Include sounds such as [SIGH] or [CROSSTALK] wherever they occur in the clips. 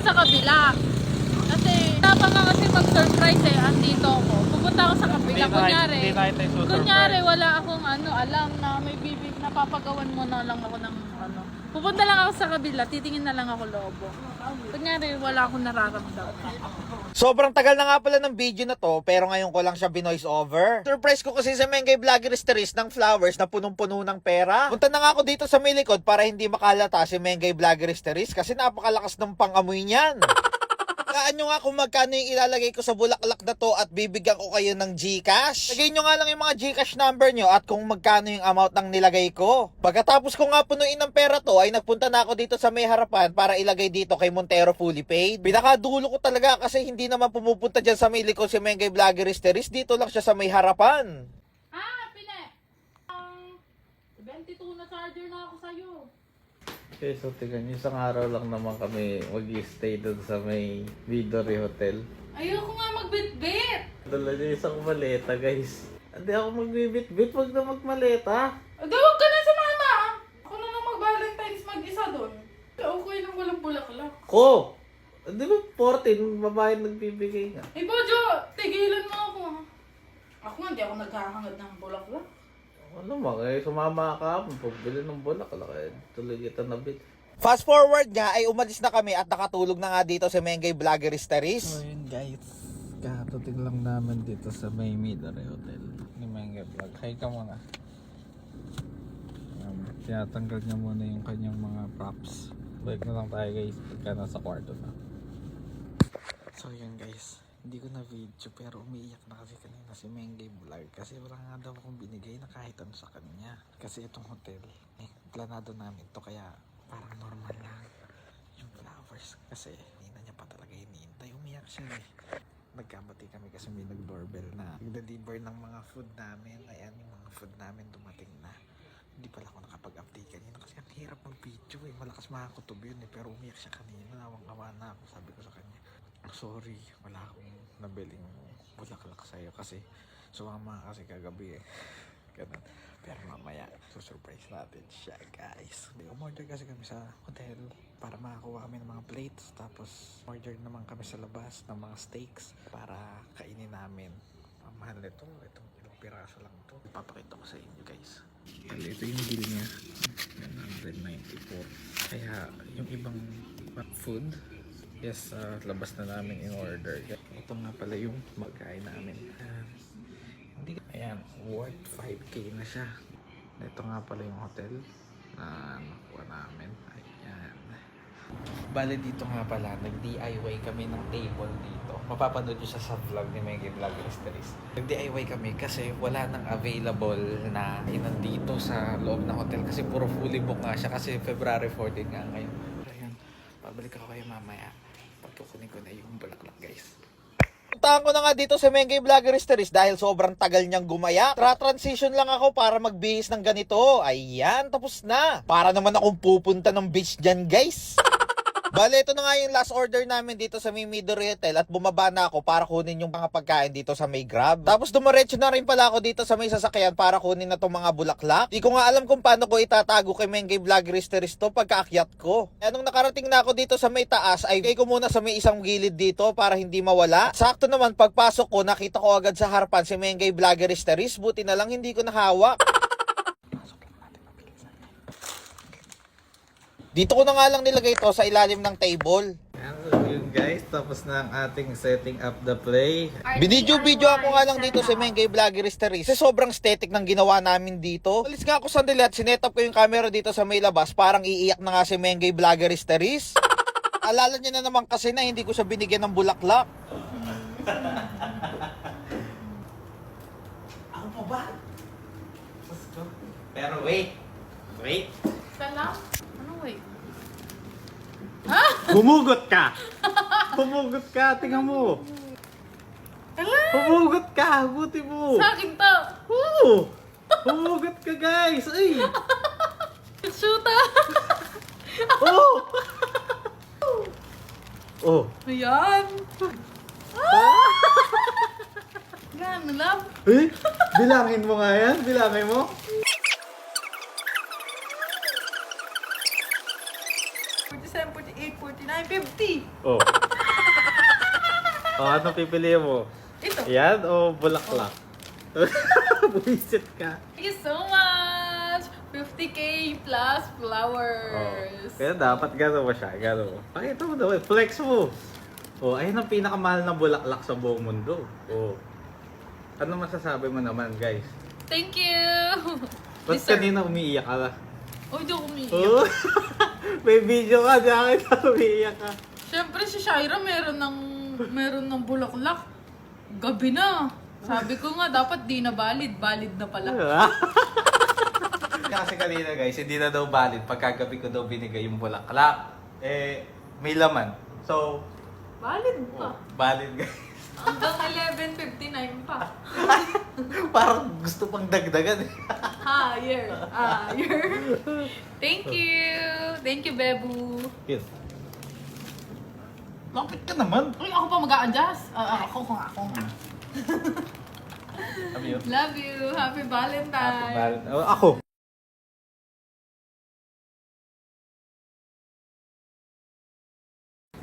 tayo sa kabila. Kasi, dapat nga kasi mag-surprise eh, andito ako. Pupunta ako sa kabila. Kunyari, Hindi tayo tayo susurprise. kunyari wala akong ano, alam na may bibig, napapagawan mo na lang ako ng. Pupunta lang ako sa kabila, titingin na lang ako lobo. Kunyari, wala akong nararamdaman. Sobrang tagal na nga pala ng video na to, pero ngayon ko lang siya binoise over. Surprise ko kasi sa Mengay Vloggeries ng flowers na punong-puno ng pera. Punta na nga ako dito sa may likod para hindi makalata si Mengay Vloggeries kasi napakalakas ng pangamoy niyan. Kaan nyo nga kung magkano yung ilalagay ko sa bulaklak na to at bibigyan ko kayo ng Gcash. Lagay nyo nga lang yung mga Gcash number nyo at kung magkano yung amount ng nilagay ko. Pagkatapos ko nga punuin ng pera to ay nagpunta na ako dito sa may harapan para ilagay dito kay Montero Fully Paid. Pinakadulo ko talaga kasi hindi naman pumupunta dyan sa may likod si Mengay Vloggeristeris. Dito lang siya sa may harapan. Ah, Pine! Ang 22 na charger na ako sa'yo. Okay, so tingnan niyo, isang araw lang naman kami mag-stay doon sa may Vidori Hotel. Ayoko nga magbitbit! Dala niyo isang maleta, guys. Hindi ako magbibit-bit, wag na magmaleta. Adi, huwag ka na sumama! Ako na lang mag-Valentine's mag-isa doon. Okay lang walang bulaklak. Ko! Di ba 14, babae nagbibigay nga. Eh, Bojo, tigilan mo ako. Ako nga, hindi ako naghahangad ng bulaklak. Ano mo, eh, sumama ka, pagbili ng bulaklak, eh, tuloy kita nabit. Fast forward nga ay umalis na kami at nakatulog na nga dito si Mengay Vloggeristeris. So yun guys, katating lang namin dito sa may Midori Hotel ni Menge Vlog. Hi ka muna. Um, tinatanggal niya muna yung kanyang mga props. Balik na lang tayo guys pagka nasa kwarto na. So yun guys, hindi ko na video pero umiiyak na kasi kanina si Menge Vlog kasi wala nga daw akong binigay na kahit ano sa kanya. Kasi itong hotel, eh, planado namin to kaya parang normal lang yung flowers kasi hindi na niya pa talaga hinihintay. Umiyak siya eh. Nagkamati kami kasi may nag-doorbell na nag-deliver ng mga food namin. Ayan, yung mga food namin dumating na. Hindi pala ako nakapag-update kanina kasi ang hirap mag-video eh. Malakas makakutob yun eh. Pero umiyak siya kanina. Nawang-awa na ako. Sabi ko sa kanya, sorry, wala akong nabiling bulaklak sa'yo kasi sumama ka kasi kagabi eh. [LAUGHS] Ganun. Pero mamaya, susurprise natin siya guys. Umorder kasi kami sa hotel para makakuha kami ng mga plates. Tapos order naman kami sa labas ng mga steaks para kainin namin. Ang mahal nito. Itong ilang piraso lang ito. Ipapakita ko sa inyo guys. Well, ito yung bill niya. 194. Kaya yung ibang food, yes, ah, labas na namin in order. Ito nga pala yung magkain namin. Hindi, ayan, worth 5k na siya. Ito nga pala yung hotel na nakuha namin. Ayan. Bale dito nga pala, nag-DIY kami ng table dito. Mapapanood nyo sa vlog ni Meggy Vlog Mysteries. Nag-DIY kami kasi wala nang available na inan dito sa loob ng hotel kasi puro fully book nga siya kasi February 14 nga ngayon. Pero yun, pabalik ako kayo mamaya. Pagkukunin ko na yung bulaklak guys. Puntahan ko na nga dito sa Mengay Vloggeristeris dahil sobrang tagal niyang gumaya. Tra-transition lang ako para magbihis ng ganito. Ayan, tapos na. Para naman akong pupunta ng beach dyan, guys. [LAUGHS] Bale, ito na nga yung last order namin dito sa may Midori Hotel at bumaba na ako para kunin yung mga pagkain dito sa may Grab. Tapos dumiretso na rin pala ako dito sa may sasakyan para kunin na tong mga bulaklak. Di ko nga alam kung paano ko itatago kay Mengay Vloggeristeris to pagkaakyat ko. Kaya nung nakarating na ako dito sa may taas ay kay ko muna sa may isang gilid dito para hindi mawala. Sakto naman pagpasok ko nakita ko agad sa harapan si Mengay Vloggeristeris. Buti na lang hindi ko nahawak. Dito ko na nga lang nilagay to sa ilalim ng table. Yun guys, tapos na ang ating setting up the play. Binidyo-video ako nga lang dito sa Mengay Vloggeristeries. Kasi sobrang static ng ginawa namin dito. Alis nga ako sandali at sinetap ko yung camera dito sa may labas. Parang iiyak na nga si Mengay Vloggeristeries. [LAUGHS] Alala niya na naman kasi na hindi ko siya binigyan ng bulaklak. Ako [LAUGHS] pa ba? Pero wait, wait. Salam? Ano [LAUGHS] wait? Humugot ka! Humugot ka, tingnan mo. Hala! Humugot ka, buti mo. Sa akin to! Oo! Humugot ka guys! Ay! Shoota! Oh! Oh! Ayan! Ah! Gano'n lang? Eh? Bilangin mo nga yan? Bilangin mo? Oh. oh, ano pipili mo? Ito. Yan o bulaklak? [LAUGHS] Buisit ka. Thank you so much! 50k plus Oh. flowers. Kaya dapat gano'n mo siya, gano'n mo. Pakita mo daw, flex mo. Oh, ayun ang pinakamahal na bulaklak sa buong mundo. Oh. Ano masasabi mo naman, guys? Thank you! [LAUGHS] Ba't kanina umiiyak ka? Oh, hindi ako umiiyak. Oh. [LAUGHS] May video ka, bakit ka umiiyak ka? Siyempre si Shaira meron ng meron ng bulaklak. Gabi na. Sabi ko nga dapat di na valid, valid na pala. [LAUGHS] Kasi kanina guys, hindi na daw valid pagkagabi ko daw binigay yung bulaklak. Eh, may laman. So, Valid oh, pa. valid guys. Hanggang 11.59 pa. [LAUGHS] Parang gusto pang dagdagan eh. [LAUGHS] Higher. Higher. Thank you. Thank you, Bebu. Yun. Lapit ka naman. Uy, ako pa mag-a-adjust. Ah, ako kung ako. Sabi yun. Love you. Happy Valentine. Valid. Oh, ako.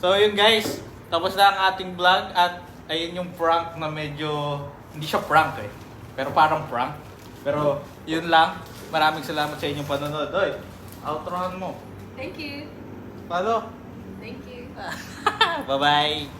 So yun guys, tapos na ang ating vlog at ayun yung prank na medyo, hindi siya prank eh, pero parang prank. Pero yun lang, maraming salamat sa inyong panonood. Oy, outrohan mo. Thank you. Paano? Thank you. 哈哈拜拜